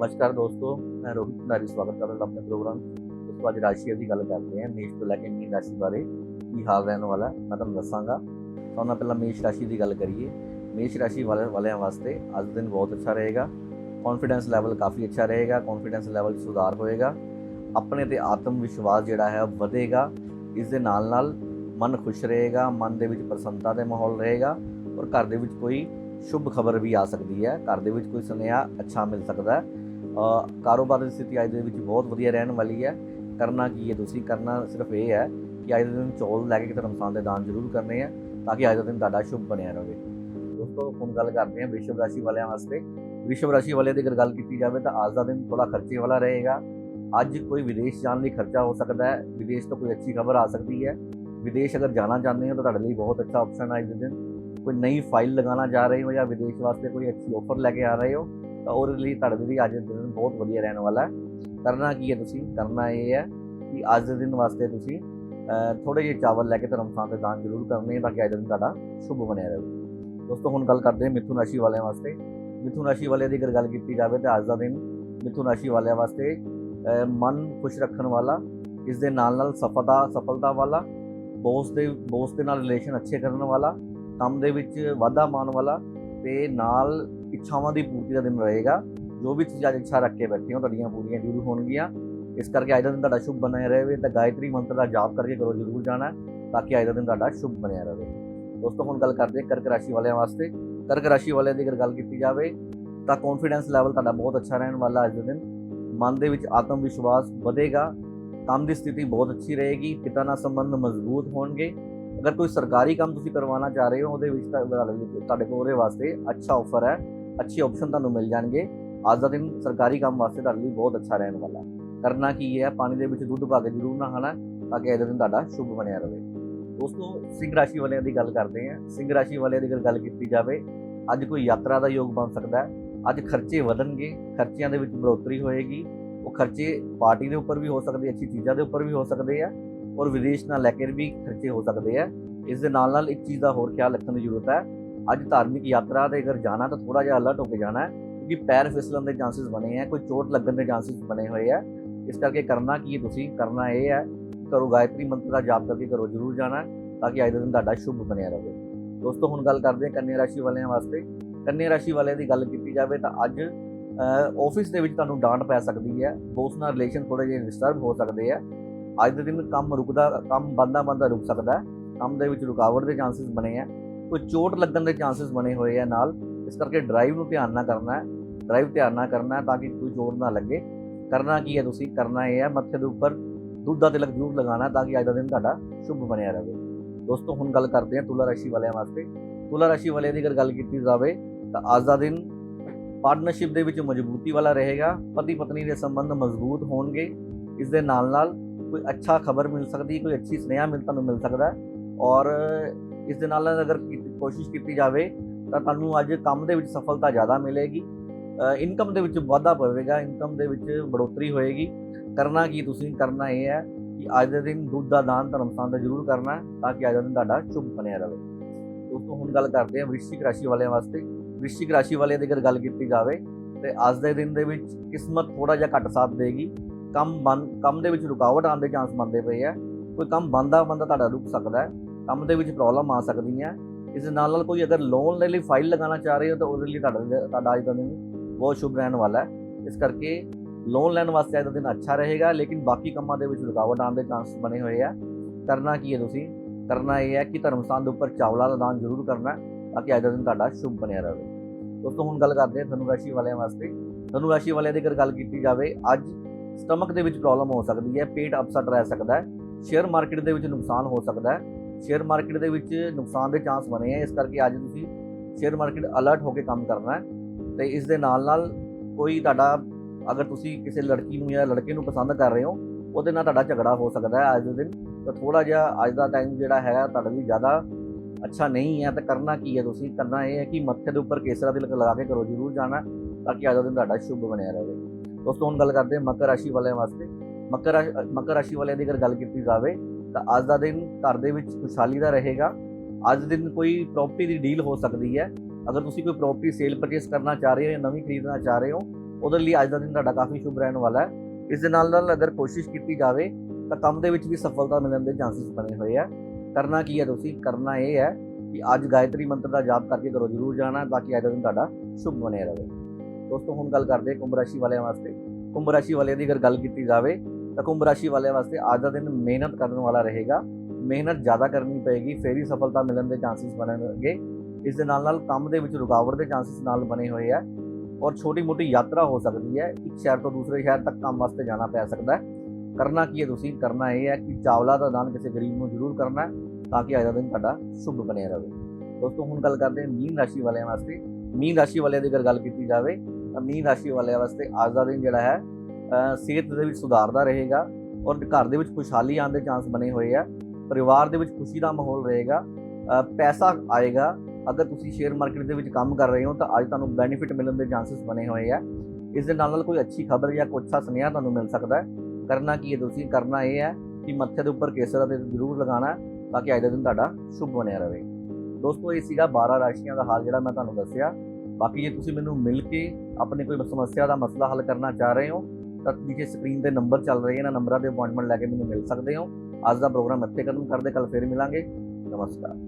ਨਮਸਕਾਰ ਦੋਸਤੋ, ਮੈਂ ਰੋਹਿਤ ਕੁਮਾਰੀ ਸਵਾਗਤ ਕਰਦਾ ਹਾਂ ਆਪਣੇ ਪ੍ਰੋਗਰਾਮ। ਦੋਸਤੋ, ਅੱਜ ਰਾਸ਼ੀ ਦੀ ਗੱਲ ਕਰਦੇ ਹਾਂ, ਮੇਸ਼ ਤੋਂ ਲੈ ਕੇ ਮੀਨ ਰਾਸ਼ੀ ਬਾਰੇ, ਕੀ ਹਾਲ ਰਹਿਣ ਵਾਲਾ ਮੈਂ ਤੁਹਾਨੂੰ ਦੱਸਾਂਗਾ। ਤਾਂ ਉਹਨਾਂ ਪਹਿਲਾਂ ਮੇਸ਼ ਰਾਸ਼ੀ ਦੀ ਗੱਲ ਕਰੀਏ। ਮੇਸ਼ ਰਾਸ਼ੀ ਵਾਲੇ, ਵਾਲਿਆਂ ਵਾਸਤੇ ਅੱਜ ਦਿਨ ਬਹੁਤ ਅੱਛਾ ਰਹੇਗਾ। ਕੌਨਫੀਡੈਂਸ ਲੈਵਲ ਕਾਫੀ ਅੱਛਾ ਰਹੇਗਾ ਕੌਨਫੀਡੈਂਸ ਲੈਵਲ 'ਚ ਸੁਧਾਰ ਹੋਏਗਾ। ਆਪਣੇ ਤੇ ਆਤਮ ਵਿਸ਼ਵਾਸ ਜਿਹੜਾ ਹੈ ਵਧੇਗਾ। ਇਸ ਦੇ ਨਾਲ ਨਾਲ ਮਨ ਖੁਸ਼ ਰਹੇਗਾ, ਮਨ ਦੇ ਵਿੱਚ ਪ੍ਰਸੰਨਤਾ ਦੇ ਮਾਹੌਲ ਰਹੇਗਾ ਔਰ ਘਰ ਦੇ ਵਿੱਚ ਕੋਈ ਸ਼ੁਭ ਖਬਰ ਵੀ ਆ ਸਕਦੀ ਹੈ। ਘਰ ਦੇ ਵਿੱਚ ਕੋਈ ਸੁਨੇਹਾ ਅੱਛਾ ਮਿਲ ਸਕਦਾ ਹੈ। ਕਾਰੋਬਾਰ ਦੀ ਸਥਿਤੀ ਅੱਜ ਦੇ ਵਿੱਚ ਬਹੁਤ ਵਧੀਆ ਰਹਿਣ ਵਾਲੀ ਹੈ। ਕਰਨਾ ਕੀ ਹੈ? ਤੁਸੀਂ ਕਰਨਾ ਸਿਰਫ ਇਹ ਹੈ ਕਿ ਅੱਜ ਦੇ ਦਿਨ ਚੌਲ ਲੈ ਕੇ ਕਿਤੇ ਰਮਸਾਨ ਦੇ ਦਾਨ ਜ਼ਰੂਰ ਕਰਨੇ ਆ ਤਾਂ ਕਿ ਅੱਜ ਦਾ ਦਿਨ ਤੁਹਾਡਾ ਸ਼ੁਭ ਬਣਿਆ ਰਹੇ। ਦੋਸਤੋ, ਹੁਣ ਗੱਲ ਕਰਦੇ ਹਾਂ ਵਿਸ਼ਵ ਰਾਸ਼ੀ ਵਾਲਿਆਂ ਵਾਸਤੇ। ਵਿਸ਼ਵ ਰਾਸ਼ੀ ਵਾਲਿਆਂ ਦੀ ਅਗਰ ਗੱਲ ਕੀਤੀ ਜਾਵੇ ਤਾਂ ਅੱਜ ਦਾ ਦਿਨ ਥੋੜਾ ਖਰਚੇ ਵਾਲਾ ਰਹੇਗਾ। ਅੱਜ ਕੋਈ ਵਿਦੇਸ਼ ਜਾਣ ਲਈ ਖਰਚਾ ਹੋ ਸਕਦਾ ਹੈ। ਵਿਦੇਸ਼ ਤੋਂ ਕੋਈ ਅੱਛੀ ਖਬਰ ਆ ਸਕਦੀ ਹੈ। ਵਿਦੇਸ਼ ਅਗਰ ਜਾਣਾ ਚਾਹੁੰਦੇ ਹੋ ਤਾਂ ਤੁਹਾਡੇ ਲਈ ਬਹੁਤ ਅੱਛਾ ਆਪਸ਼ਨ ਹੈ ਅੱਜ ਦੇ ਦਿਨ। ਕੋਈ ਨਈ ਫਾਈਲ ਲਗਾਉਣਾ ਜਾ ਰਹੇ ਹੋ ਜਾਂ ਵਿਦੇਸ਼ ਵਾਸਤੇ ਕੋਈ ਅੱਛੀ ਆਫਰ ਲੈ ਕੇ ਆ ਰਹੇ ਹੋ ਤਾਂ ਉਹਦੇ ਲਈ ਤੁਹਾਡੇ ਲਈ ਅੱਜ ਦੇ ਦਿਨ ਬਹੁਤ ਵਧੀਆ ਰਹਿਣ ਵਾਲਾ ਹੈ। ਕਰਨਾ ਕੀ ਹੈ ਤੁਸੀਂ? ਕਰਨਾ ਇਹ ਹੈ ਕਿ ਅੱਜ ਦੇ ਦਿਨ ਵਾਸਤੇ ਤੁਸੀਂ ਥੋੜੇ ਜਿਹੇ ਚਾਵਲ ਲੈ ਕੇ ਤੇ ਰਮਜ਼ਾਨ ਦੇ ਦਾਨ ਜ਼ਰੂਰ ਕਰਨੇ ਤਾਂ ਕਿ ਅੱਜ ਦਾ ਦਿਨ ਤੁਹਾਡਾ ਸ਼ੁਭ ਬਣਿਆ ਰਹੇ। ਦੋਸਤੋ, ਹੁਣ ਗੱਲ ਕਰਦੇ ਹਾਂ ਮਿਥੁਨ ਰਾਸ਼ੀ ਵਾਲਿਆਂ ਵਾਸਤੇ। ਮਿਥੁਨ ਰਾਸ਼ੀ ਵਾਲਿਆਂ ਦੀ ਅਗਰ ਗੱਲ ਕੀਤੀ ਜਾਵੇ ਤਾਂ ਅੱਜ ਦਾ ਦਿਨ ਮਿਥੁਨ ਰਾਸ਼ੀ ਵਾਲਿਆਂ ਵਾਸਤੇ ਮਨ ਖੁਸ਼ ਰੱਖਣ ਵਾਲਾ, ਇਸ ਦੇ ਨਾਲ ਨਾਲ ਸਫਲਤਾ ਸਫਲਤਾ ਵਾਲਾ, ਬੌਸ ਦੇ ਬੌਸ ਦੇ ਨਾਲ ਰਿਲੇਸ਼ਨ ਅੱਛੇ ਕਰਨ ਵਾਲਾ, ਕੰਮ ਦੇ ਵਿੱਚ ਵਾਧਾ ਪਾਉਣ ਵਾਲਾ ਤੇ ਨਾਲ ਇੱਛਾਵਾਂ ਦੀ ਪੂਰਤੀ ਦਾ ਦਿਨ ਰਹੇਗਾ। ਜੋ ਵੀ ਤੁਸੀਂ ਅੱਜ ਇੱਛਾ ਰੱਖ ਕੇ ਬੈਠੇ ਹੋ, ਤੁਹਾਡੀਆਂ ਪੂਰੀਆਂ ਜ਼ਰੂਰ ਹੋਣਗੀਆਂ। ਇਸ ਕਰਕੇ ਅੱਜ ਦਾ ਦਿਨ ਤੁਹਾਡਾ ਸ਼ੁਭ ਬਣਿਆ ਰਹੇ। ਤਾਂ ਗਾਇਤਰੀ ਮੰਤਰ ਦਾ ਜਾਪ ਕਰਕੇ ਕਰੋ, ਜ਼ਰੂਰ ਜਾਣਾ ਤਾਂ ਕਿ ਅੱਜ ਦਾ ਦਿਨ ਤੁਹਾਡਾ ਸ਼ੁਭ ਬਣਿਆ ਰਹੇ। ਦੋਸਤੋ, ਹੁਣ ਗੱਲ ਕਰਦੇ ਕਰਕ ਰਾਸ਼ੀ ਵਾਲਿਆਂ ਵਾਸਤੇ। ਕਰਕ ਰਾਸ਼ੀ ਵਾਲਿਆਂ ਦੀ ਅਗਰ ਗੱਲ ਕੀਤੀ ਜਾਵੇ, ਤਾਂ ਕੌਨਫੀਡੈਂਸ ਲੈਵਲ ਤੁਹਾਡਾ ਬਹੁਤ ਅੱਛਾ ਰਹਿਣ ਵਾਲਾ ਅੱਜ ਦੇ ਦਿਨ। ਮਨ ਦੇ ਵਿੱਚ ਆਤਮ ਵਿਸ਼ਵਾਸ ਵਧੇਗਾ। ਕੰਮ ਦੀ ਸਥਿਤੀ ਬਹੁਤ ਅੱਛੀ ਰਹੇਗੀ। ਪਿਤਾ ਨਾਲ ਸੰਬੰਧ ਮਜ਼ਬੂਤ ਹੋਣਗੇ। ਅਗਰ ਕੋਈ ਸਰਕਾਰੀ ਕੰਮ ਤੁਸੀਂ ਕਰਵਾਉਣਾ ਚਾਹ ਰਹੇ ਹੋ, ਉਹਦੇ ਵਿੱਚ ਤਾਂ ਤੁਹਾਡੇ ਤੁਹਾਡੇ ਕੋਲ ਉਹਦੇ ਵਾਸਤੇ ਅੱਛਾ ਆਫਰ ਹੈ। ਅੱਛੇ ਆਪਸ਼ਨ ਤੁਹਾਨੂੰ ਮਿਲ ਜਾਣਗੇ। ਅੱਜ ਦਾ ਦਿਨ ਸਰਕਾਰੀ ਕੰਮ ਵਾਸਤੇ ਤੁਹਾਡੇ ਲਈ ਬਹੁਤ ਅੱਛਾ ਰਹਿਣ ਵਾਲਾ ਕਰਨਾ ਕੀ ਹੈ, ਪਾਣੀ ਦੇ ਵਿੱਚ ਦੁੱਧ ਪਾ ਕੇ ਜ਼ਰੂਰ ਨਹਾਣਾ ਤਾਂ ਕਿ ਅੱਜ ਦਾ ਦਿਨ ਤੁਹਾਡਾ ਸ਼ੁਭ ਬਣਿਆ ਰਹੇ। ਦੋਸਤੋ, ਸਿੰਘ ਰਾਸ਼ੀ ਵਾਲਿਆਂ ਦੀ ਗੱਲ ਕਰਦੇ ਹਾਂ। ਸਿੰਘ ਰਾਸ਼ੀ ਵਾਲਿਆਂ ਦੀ ਅਗਰ ਗੱਲ ਕੀਤੀ ਜਾਵੇ, ਅੱਜ ਕੋਈ ਯਾਤਰਾ ਦਾ ਯੋਗ ਬਣ ਸਕਦਾ ਹੈ। ਅੱਜ ਖਰਚੇ ਵਧਣਗੇ, ਖਰਚਿਆਂ ਦੇ ਵਿੱਚ ਬੜੋਤਰੀ ਹੋਏਗੀ। ਉਹ ਖਰਚੇ ਪਾਰਟੀ ਦੇ ਉੱਪਰ ਵੀ ਹੋ ਸਕਦੇ ਅੱਛੀ ਚੀਜ਼ਾਂ ਦੇ ਉੱਪਰ ਵੀ ਹੋ ਸਕਦੇ ਆ ਔਰ ਵਿਦੇਸ਼ ਨਾਲ ਲੈ ਕੇ ਵੀ ਖਰਚੇ ਹੋ ਸਕਦੇ ਆ। ਇਸ ਦੇ ਨਾਲ ਨਾਲ ਇੱਕ ਚੀਜ਼ ਦਾ ਹੋਰ ਖਿਆਲ ਰੱਖਣ ਦੀ ਜ਼ਰੂਰਤ ਹੈ। ਅੱਜ ਧਾਰਮਿਕ ਯਾਤਰਾ ਤੇ ਅਗਰ ਜਾਣਾ ਤਾਂ ਥੋੜਾ ਜਿਹਾ ਅਲਰਟ ਹੋ ਕੇ ਜਾਣਾ ਹੈ, ਕਿਉਂਕਿ ਪੈਰ ਫਿਸਲਣ ਦੇ ਚਾਂਸਸ ਬਣੇ ਆ ਕੋਈ ਚੋਟ ਲੱਗਣ ਦੇ ਚਾਂਸਸ ਬਣੇ ਹੋਏ ਆ ਇਸ ਕਰਕੇ ਕਰਨਾ ਕੀ ਹੈ ਤੁਸੀਂ? ਕਰਨਾ ਇਹ ਹੈ ਕਰੋ ਗਾਇਤਰੀ ਮੰਤਰ ਦਾ ਜਾਪ ਕਰਕੇ ਕਰੋ, ਜ਼ਰੂਰ ਜਾਣਾ ਤਾਂ ਕਿ ਅੱਜ ਦਾ ਦਿਨ ਤੁਹਾਡਾ ਸ਼ੁਭ ਬਣਿਆ ਰਹੇ। ਦੋਸਤੋ, ਹੁਣ ਗੱਲ ਕਰਦੇ ਹਾਂ ਕੰਨਿਆ ਰਾਸ਼ੀ ਵਾਲਿਆਂ ਵਾਸਤੇ। ਕੰਨਿਆ ਰਾਸ਼ੀ ਵਾਲਿਆਂ ਦੀ ਗੱਲ ਕੀਤੀ ਜਾਵੇ ਤਾਂ ਅੱਜ ਆਫਿਸ ਦੇ ਵਿੱਚ ਤੁਹਾਨੂੰ ਡਾਂਟ ਪੈ ਸਕਦੀ ਹੈ ਬੋਸ ਨਾਲ ਰਿਲੇਸ਼ਨ ਥੋੜੇ ਜਿਹੇ ਡਿਸਟਰਬ ਹੋ ਸਕਦੇ ਆ ਅੱਜ ਦੇ ਦਿਨ ਕੰਮ ਰੁਕਦਾ, ਕੰਮ ਬੰਦਾ ਬੰਦਾ ਰੁਕ ਸਕਦਾ ਕੰਮ ਦੇ ਵਿੱਚ ਰੁਕਾਵਟ ਦੇ ਚਾਂਸਸ ਬਣੇ ਆ ਕੋਈ ਚੋਟ ਲੱਗਣ ਦੇ ਚਾਂਸਸ ਬਣੇ ਹੋਏ ਆ ਨਾਲ। ਇਸ ਕਰਕੇ ਡਰਾਈਵ ਨੂੰ ਧਿਆਨ ਨਾਲ ਕਰਨਾ ਹੈ। ਡਰਾਈਵ ਧਿਆਨ ਨਾਲ ਕਰਨਾ ਹੈ ਤਾਂ ਕਿ ਕੋਈ ਚੋਟ ਨਾ ਲੱਗੇ। ਕਰਨਾ ਕੀ ਹੈ ਤੁਸੀਂ? ਕਰਨਾ ਇਹ ਹੈ ਮੱਥੇ ਦੇ ਉੱਪਰ ਦੁੱਧ ਦਾ ਤਿਲਕ ਜ਼ਰੂਰ ਲਗਾਉਣਾ ਤਾਂ ਕਿ ਅੱਜ ਦਾ ਦਿਨ ਤੁਹਾਡਾ ਸ਼ੁਭ ਬਣਿਆ ਰਹੇ। ਦੋਸਤੋ, ਹੁਣ ਗੱਲ ਕਰਦੇ ਹਾਂ ਤੁਲਾ ਰਾਸ਼ੀ ਵਾਲਿਆਂ ਵਾਸਤੇ। ਤੁਲਾ ਰਾਸ਼ੀ ਵਾਲਿਆਂ ਦੀ ਅਗਰ ਗੱਲ ਕੀਤੀ ਜਾਵੇ ਤਾਂ ਅੱਜ ਦਾ ਦਿਨ ਪਾਰਟਨਰਸ਼ਿਪ ਦੇ ਵਿੱਚ ਮਜ਼ਬੂਤੀ ਵਾਲਾ ਰਹੇਗਾ। ਪਤੀ ਪਤਨੀ ਦੇ ਸੰਬੰਧ ਮਜ਼ਬੂਤ ਹੋਣਗੇ। ਇਸ ਦੇ ਨਾਲ ਨਾਲ ਕੋਈ ਅੱਛਾ ਖਬਰ ਮਿਲ ਸਕਦੀ ਕੋਈ ਅੱਛੀ ਸੁਨੇਹਾ ਮਿਲ ਤੁਹਾਨੂੰ ਮਿਲ ਸਕਦਾ ਔਰ ਇਸ ਦੇ ਨਾਲ ਅਗਰ ਕੀਤੀ- ਕੋਸ਼ਿਸ਼ ਕੀਤੀ ਜਾਵੇ, ਤਾਂ ਤੁਹਾਨੂੰ ਅੱਜ ਕੰਮ ਦੇ ਵਿੱਚ ਸਫਲਤਾ ਜ਼ਿਆਦਾ ਮਿਲੇਗੀ। ਇਨਕਮ ਦੇ ਵਿੱਚ ਵਾਧਾ ਪਵੇਗਾ ਇਨਕਮ ਦੇ ਵਿੱਚ ਬੜੋਤਰੀ ਹੋਏਗੀ। ਕਰਨਾ ਕੀ ਤੁਸੀਂ? ਕਰਨਾ ਇਹ ਹੈ ਕਿ ਅੱਜ ਦੇ ਦਿਨ ਦੁੱਧ ਦਾ ਦਾਨ ਧਰਮ ਸਥਾਨ ਤੇ ਜ਼ਰੂਰ ਕਰਨਾ ਤਾਂ ਕਿ ਅੱਜ ਦਾ ਦਿਨ ਤੁਹਾਡਾ ਸ਼ੁਭ ਬਣਿਆ ਰਹੇ। ਦੋਸਤੋ, ਹੁਣ ਗੱਲ ਕਰਦੇ ਹਾਂ ਵ੍ਰਿਸ਼ਚਿਕ ਰਾਸ਼ੀ ਵਾਲਿਆਂ ਵਾਸਤੇ। ਵ੍ਰਿਸ਼ਚਿਕ ਰਾਸ਼ੀ ਵਾਲਿਆਂ ਦੀ ਅਗਰ ਗੱਲ ਕੀਤੀ ਜਾਵੇ, ਤੇ ਅੱਜ ਦੇ ਦਿਨ ਦੇ ਵਿੱਚ ਕਿਸਮਤ ਥੋੜਾ ਜਿਹਾ ਘੱਟ ਸਾਥ ਦੇਗੀ। ਕੰਮ ਬੰਦ ਕੰਮ ਦੇ ਵਿੱਚ ਰੁਕਾਵਟ ਆਉਣ ਦੇ ਚਾਂਸ ਬਣਦੇ ਪਏ ਆ ਕੋਈ ਕੰਮ ਬੰਦਾ ਬੰਦਾ ਤੁਹਾਡਾ ਰੁਕ ਸਕਦਾ ਹੈ। ਕੰਮ ਦੇ ਵਿੱਚ ਪ੍ਰੋਬਲਮ ਆ ਸਕਦੀ ਹੈ ਇਸ ਦੇ ਨਾਲ ਨਾਲ ਕੋਈ ਅਗਰ ਲੋਨ ਦੇ ਲਈ ਫਾਈਲ ਲਗਾਉਣਾ ਚਾਹ ਰਹੇ ਹੋ ਤਾਂ ਉਹਦੇ ਲਈ ਤੁਹਾਡਾ ਤੁਹਾਡਾ ਅੱਜ ਦਾ ਦਿਨ ਬਹੁਤ ਸ਼ੁਭ ਰਹਿਣ ਵਾਲਾ ਹੈ। ਇਸ ਕਰਕੇ ਲੋਨ ਲੈਣ ਵਾਸਤੇ ਅੱਜ ਦਾ ਦਿਨ ਅੱਛਾ ਰਹੇਗਾ, ਲੇਕਿਨ ਬਾਕੀ ਕੰਮਾਂ ਦੇ ਵਿੱਚ ਰੁਕਾਵਟ ਆਉਣ ਦੇ ਚਾਂਸ ਬਣੇ ਹੋਏ ਆ। ਕਰਨਾ ਕੀ ਹੈ ਤੁਸੀਂ? ਕਰਨਾ ਇਹ ਹੈ ਕਿ ਧਰਮਸਥਾਨ ਦੇ ਉੱਪਰ ਚਾਵਲਾਂ ਦਾ ਦਾਨ ਜ਼ਰੂਰ ਕਰਨਾ ਤਾਂ ਕਿ ਅੱਜ ਦਾ ਦਿਨ ਤੁਹਾਡਾ ਸ਼ੁਭ ਬਣਿਆ ਰਹੇ। ਦੋਸਤੋ, ਹੁਣ ਗੱਲ ਕਰਦੇ ਹਾਂ ਧਨੂ ਰਾਸ਼ੀ ਵਾਲਿਆਂ ਵਾਸਤੇ। ਧਨੂ ਰਾਸ਼ੀ ਵਾਲਿਆਂ ਦੀ ਅਗਰ ਗੱਲ ਕੀਤੀ ਜਾਵੇ, ਅੱਜ ਸਟਮਕ ਦੇ ਵਿੱਚ ਪ੍ਰੋਬਲਮ ਹੋ ਸਕਦੀ ਹੈ, ਪੇਟ ਅਪਸੈਟ ਰਹਿ ਸਕਦਾ ਹੈ ਸ਼ੇਅਰ ਮਾਰਕੀਟ ਦੇ ਵਿੱਚ ਨੁਕਸਾਨ ਹੋ ਸਕਦਾ ਹੈ। ਸ਼ੇਅਰ ਮਾਰਕੀਟ ਦੇ ਵਿੱਚ ਨੁਕਸਾਨ ਦੇ ਚਾਂਸ ਬਣੇ ਆ, ਇਸ ਕਰਕੇ ਅੱਜ ਤੁਸੀਂ ਸ਼ੇਅਰ ਮਾਰਕੀਟ ਅਲਰਟ ਹੋ ਕੇ ਕੰਮ ਕਰਨਾ ਹੈ ਤੇ ਇਸ ਦੇ ਨਾਲ ਨਾਲ ਕੋਈ ਤੁਹਾਡਾ, ਅਗਰ ਤੁਸੀਂ ਕਿਸੇ ਲੜਕੀ ਨੂੰ ਜਾਂ ਲੜਕੇ ਨੂੰ ਪਸੰਦ ਕਰ ਰਹੇ ਹੋ, ਉਹਦੇ ਨਾਲ ਤੁਹਾਡਾ ਝਗੜਾ ਹੋ ਸਕਦਾ ਹੈ ਅੱਜ ਦੇ ਦਿਨ। ਤਾਂ ਥੋੜਾ ਜਿਹਾ ਅੱਜ ਦਾ ਟਾਈਮ ਜਿਹੜਾ ਹੈਗਾ ਤੁਹਾਡੇ ਲਈ ਜ਼ਿਆਦਾ ਅੱਛਾ ਨਹੀਂ ਹੈ, ਤਾਂ ਕਰਨਾ ਕੀ ਹੈ ਤੁਸੀਂ? ਕਰਨਾ ਇਹ ਹੈ ਕਿ ਮੱਥੇ ਦੇ ਉੱਪਰ ਕੇਸਰਾ ਤਿਲਕ ਲਗਾ ਕੇ ਕਰੋ, ਜ਼ਰੂਰ ਜਾਣਾ ਤਾਂ ਕਿ ਅੱਜ ਦਾ ਦਿਨ ਤੁਹਾਡਾ ਸ਼ੁਭ ਬਣਿਆ ਰਹੇ। ਦੋਸਤੋ, ਹੁਣ ਗੱਲ ਕਰਦੇ ਹਾਂ ਮਕਰ ਰਾਸ਼ੀ ਵਾਲਿਆਂ ਵਾਸਤੇ। ਮਕਰ ਰਾਸ਼ੀ ਮਕਰ ਰਾਸ਼ੀ ਵਾਲਿਆਂ ਦੀ ਅਗਰ ਗੱਲ ਕੀਤੀ ਜਾਵੇ ਤਾਂ ਅੱਜ ਦਾ ਦਿਨ ਘਰ ਦੇ ਵਿੱਚ ਖੁਸ਼ਹਾਲੀ ਦਾ ਰਹੇਗਾ। ਅੱਜ ਦਿਨ ਕੋਈ ਪ੍ਰਾਪਰਟੀ ਦੀ ਡੀਲ ਹੋ ਸਕਦੀ ਹੈ। ਅਗਰ ਤੁਸੀਂ ਕੋਈ ਪ੍ਰਾਪਰਟੀ ਸੇਲ ਪਰਚੇਸ ਕਰਨਾ ਚਾਹ ਰਹੇ ਹੋ ਜਾਂ ਨਵੀਂ ਖਰੀਦਣਾ ਚਾਹ ਰਹੇ ਹੋ, ਉਹਦੇ ਲਈ ਅੱਜ ਦਾ ਦਿਨ ਤੁਹਾਡਾ ਕਾਫੀ ਸ਼ੁਭ ਰਹਿਣ ਵਾਲਾ ਹੈ। ਇਸ ਦੇ ਨਾਲ ਨਾਲ ਅਗਰ ਕੋਸ਼ਿਸ਼ ਕੀਤੀ ਜਾਵੇ, ਤਾਂ ਕੰਮ ਦੇ ਵਿੱਚ ਵੀ ਸਫਲਤਾ ਮਿਲਣ ਦੇ ਚਾਂਸਸ ਬਣੇ ਹੋਏ ਆ। ਕਰਨਾ ਕੀ ਹੈ ਤੁਸੀਂ? ਕਰਨਾ ਇਹ ਹੈ ਕਿ ਅੱਜ ਗਾਇਤਰੀ ਮੰਤਰ ਦਾ ਜਾਪ ਕਰਕੇ ਕਰੋ ਜ਼ਰੂਰ ਜਾਣਾ, ਤਾਂ ਕਿ ਅੱਜ ਦਾ ਦਿਨ ਤੁਹਾਡਾ ਸ਼ੁਭ ਬਣਿਆ ਰਹੇ। ਦੋਸਤੋ, ਹੁਣ ਗੱਲ ਕਰਦੇ ਹਾਂ ਕੁੰਭ ਰਾਸ਼ੀ ਵਾਲਿਆਂ ਵਾਸਤੇ। ਕੁੰਭ ਰਾਸ਼ੀ ਵਾਲਿਆਂ ਦੀ ਅਗਰ ਗੱਲ ਕੀਤੀ ਜਾਵੇ ਤਾਂ ਕੁੰਭ ਰਾਸ਼ੀ ਵਾਲਿਆਂ ਵਾਸਤੇ ਅੱਜ ਦਾ ਦਿਨ ਮਿਹਨਤ ਕਰਨ ਵਾਲਾ ਰਹੇਗਾ। ਮਿਹਨਤ ਜ਼ਿਆਦਾ ਕਰਨੀ ਪਏਗੀ, ਫੇਰ ਹੀ ਸਫਲਤਾ ਮਿਲਣ ਦੇ ਚਾਂਸਸ ਬਣਨਗੇ। ਇਸ ਦੇ ਨਾਲ ਨਾਲ ਕੰਮ ਦੇ ਵਿੱਚ ਰੁਕਾਵਟ ਦੇ ਚਾਂਸਸ ਨਾਲ ਬਣੇ ਹੋਏ ਆ ਔਰ ਛੋਟੀ ਮੋਟੀ ਯਾਤਰਾ ਹੋ ਸਕਦੀ ਹੈ। ਇੱਕ ਸ਼ਹਿਰ ਤੋਂ ਦੂਸਰੇ ਸ਼ਹਿਰ ਤੱਕ ਕੰਮ ਵਾਸਤੇ ਜਾਣਾ ਪੈ ਸਕਦਾ ਹੈ। ਕਰਨਾ ਕੀ ਹੈ ਤੁਸੀਂ? ਕਰਨਾ ਇਹ ਹੈ ਕਿ ਚਾਵਲਾ ਦਾ ਦਾਨ ਕਿਸੇ ਗਰੀਬ ਨੂੰ ਜ਼ਰੂਰ ਕਰਨਾ ਹੈ ਤਾਂ ਕਿ ਅੱਜ ਦਾ ਦਿਨ ਤੁਹਾਡਾ ਸ਼ੁਭ ਬਣਿਆ ਰਹੇ। ਦੋਸਤੋ, ਹੁਣ ਗੱਲ ਕਰਦੇ ਹਾਂ ਮੀਨ ਰਾਸ਼ੀ ਵਾਲਿਆਂ ਵਾਸਤੇ। ਮੀਨ ਰਾਸ਼ੀ ਵਾਲਿਆਂ ਦੀ ਅਗਰ ਗੱਲ ਕੀਤੀ ਜਾਵੇ ਤਾਂ ਮੀਨ ਰਾਸ਼ੀ ਵਾਲਿਆਂ ਵਾਸਤੇ ਅੱਜ ਦਾ ਦਿਨ ਜਿਹੜਾ ਹੈ ਸਿਹਤ ਦੇ ਵਿੱਚ ਸੁਧਾਰ ਦਾ ਰਹੇਗਾ ਔਰ ਘਰ ਦੇ ਵਿੱਚ ਖੁਸ਼ਹਾਲੀ ਆਉਣ ਦੇ ਚਾਂਸ ਬਣੇ ਹੋਏ ਆ, ਪਰਿਵਾਰ ਦੇ ਵਿੱਚ ਖੁਸ਼ੀ ਦਾ ਮਾਹੌਲ ਰਹੇਗਾ ਪੈਸਾ ਆਏਗਾ, ਅਗਰ ਤੁਸੀਂ ਸ਼ੇਅਰ ਮਾਰਕੀਟ ਦੇ ਵਿੱਚ ਕੰਮ ਕਰ ਰਹੇ ਹੋ ਤਾਂ ਅੱਜ ਤੁਹਾਨੂੰ ਬੈਨੀਫਿਟ ਮਿਲਣ ਦੇ ਚਾਂਸਸ ਬਣੇ ਹੋਏ ਆ। ਇਸ ਦੇ ਨਾਲ ਨਾਲ ਕੋਈ ਅੱਛੀ ਖਬਰ ਜਾਂ ਕੋਈ ਅੱਛਾ ਸੁਨੇਹਾ ਤੁਹਾਨੂੰ ਮਿਲ ਸਕਦਾ ਹੈ। ਕਰਨਾ ਕੀ ਹੈ ਤੁਸੀਂ? ਕਰਨਾ ਇਹ ਹੈ ਕਿ ਮੱਥੇ ਦੇ ਉੱਪਰ ਕੇਸਰ ਦਾ ਜ਼ਰੂਰ ਲਗਾਉਣਾ ਤਾਂ ਕਿ ਅੱਜ ਦਾ ਦਿਨ ਤੁਹਾਡਾ ਸ਼ੁਭ ਬਣਿਆ ਰਹੇ। ਦੋਸਤੋ, ਇਹ ਸੀਗਾ 12 ਰਾਸ਼ੀਆਂ ਦਾ ਹਾਲ ਜਿਹੜਾ ਮੈਂ ਤੁਹਾਨੂੰ ਦੱਸਿਆ। ਬਾਕੀ ਜੇ ਤੁਸੀਂ ਮੈਨੂੰ ਮਿਲ ਕੇ ਆਪਣੀ ਕੋਈ ਸਮੱਸਿਆ ਦਾ ਮਸਲਾ ਹੱਲ ਕਰਨਾ ਚਾਹ ਰਹੇ ਹੋ ਤਾਂ ਨੀਚੇ ਸਕਰੀਨ ਤੇ ਨੰਬਰ ਚੱਲ ਰਹੇ ਇਹਨਾਂ ਨੰਬਰਾਂ ਤੇ ਅਪਾਇੰਟਮੈਂਟ ਲੈ ਕੇ ਮੈਨੂੰ ਮਿਲ ਸਕਦੇ ਹੋ। ਅੱਜ ਦਾ ਪ੍ਰੋਗਰਾਮ ਇੱਥੇ ਖਤਮ ਕਰਦੇ ਕੱਲ ਫੇਰ ਮਿਲਾਂਗੇ। ਨਮਸਕਾਰ।